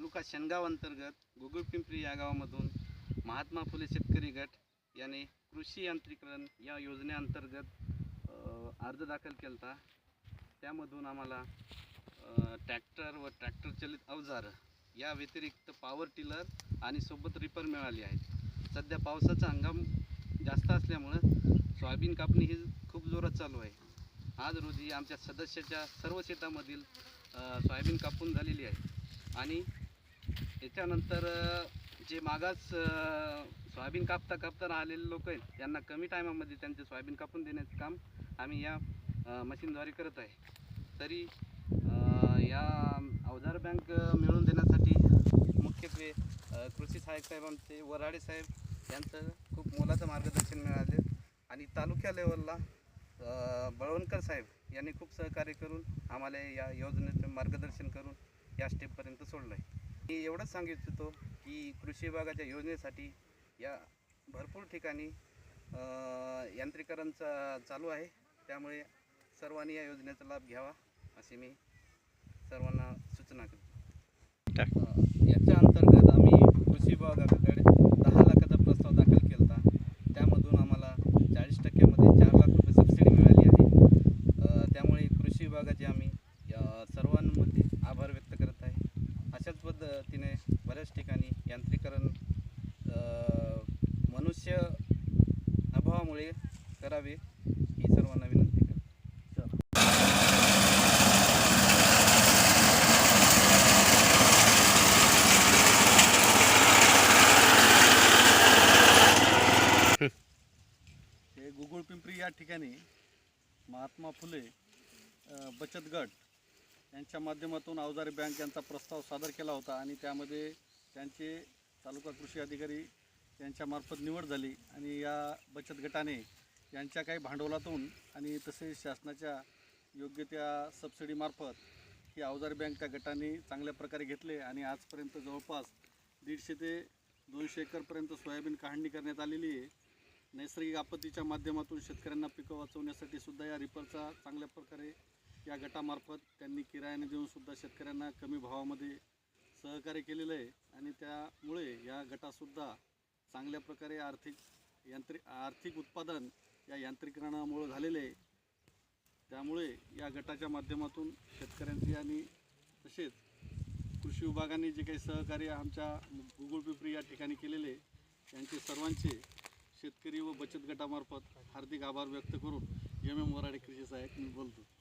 तालुका शेनगाव अंतर्गत गुगुळपिंपरी या गावामधून महात्मा फुले शेतकरी गट याने कृषी यांत्रिकरण या योजनेअंतर्गत अर्ज दाखल केला होता त्यामधून आम्हाला ट्रॅक्टर व ट्रॅक्टर चलित अवजार या व्यतिरिक्त पॉवर टिलर आणि सोबत रिपर मिळाली आहेत. सध्या पावसाचा हंगाम जास्त असल्यामुळं सोयाबीन कापणी ही खूप जोरात चालू आहे. आज रोजी आमच्या सदस्याच्या सर्व शेतामधील सोयाबीन कापून झालेली आहे. आणि त्याच्यानंतर जे मागास सोयाबीन कापता कापता राहिलेले लोक आहेत त्यांना कमी टायमामध्ये त्यांचे सोयाबीन कापून देण्याचं काम आम्ही या मशीनद्वारे करत आहे. तरी या अवजार बँक मिळवून देण्यासाठी मुख्यत्वे कृषी सहाय्यक साहेब आमचे वराडे साहेब यांचं खूप मोलाचं मार्गदर्शन मिळाले आणि तालुक्या लेवलला बळवणकर साहेब यांनी खूप सहकार्य करून आम्हाला या योजनेचं मार्गदर्शन करून या स्टेपपर्यंत सोडलं आहे मी एवढंच सांगू इच्छितो की कृषी विभागाच्या योजनेसाठी या भरपूर ठिकाणी यांत्रिकरण चा चालू आहे. त्यामुळे सर्वांनी या योजनेचा लाभ घ्यावा अशी मी सर्वांना सूचना करतो. याच्या अंतर्गत आम्ही कृषी विभागाकडे दहा लाखाचा प्रस्ताव दाखल केला होता त्यामधून आम्हाला चाळीस टक्क्यामध्ये चार लाख रुपये सबसिडी मिळाली आहे अ, त्यामुळे कृषी विभागाचे आम्ही अ, सर्वांमध्ये आभार व्यक्त करत आहे अशाच पद्धतीने बऱ्याच ठिकाणी यांत्रिकरण मनुष्य अभावामुळे करावे ही सर्वांना विनंती हे गुगुळ पिंपरी या ठिकाणी महात्मा फुले बचत गट यांच्या माध्यमातून अवजारी बँक यांचा प्रस्ताव सादर केला होता आणि त्यामध्ये त्यांचे तालुका कृषी अधिकारी यांच्यामार्फत निवड झाली आणि या बचत गटाने यांच्या काही भांडवलातून आणि तसेच शासनाच्या योग्य त्या सबसिडीमार्फत ही अवजार बँक त्या गटाने चांगल्या प्रकारे घेतले आणि आजपर्यंत जवळपास दीडशे ते दोनशे एकरपर्यंत सोयाबीन काढणी करण्यात आलेली आहे. नैसर्गिक आपत्तीच्या माध्यमातून शेतकऱ्यांना पिकं वाचवण्यासाठी सुद्धा या रिपरचा चांगल्या प्रकारे या गटामार्फत त्यांनी किरायाने देऊनसुद्धा शेतकऱ्यांना कमी भावामध्ये सहकार्य केलेलं आहे आणि त्यामुळे या गटासुद्धा चांगल्या प्रकारे आर्थिक यांत्रिक आर्थिक उत्पादन या यांत्रिकरणामुळे झालेले आहे. त्यामुळे या गटाच्या माध्यमातून शेतकऱ्यांची आणि तसेच कृषी विभागाने जे काही सहकार्य आमच्या गुगुळ पिपरी या ठिकाणी केलेले त्यांचे सर्वांचे शेतकरी व बचत गटामार्फत हार्दिक आभार व्यक्त करून एम एम वराडे कृषी सहाय्यक मी बोलतो.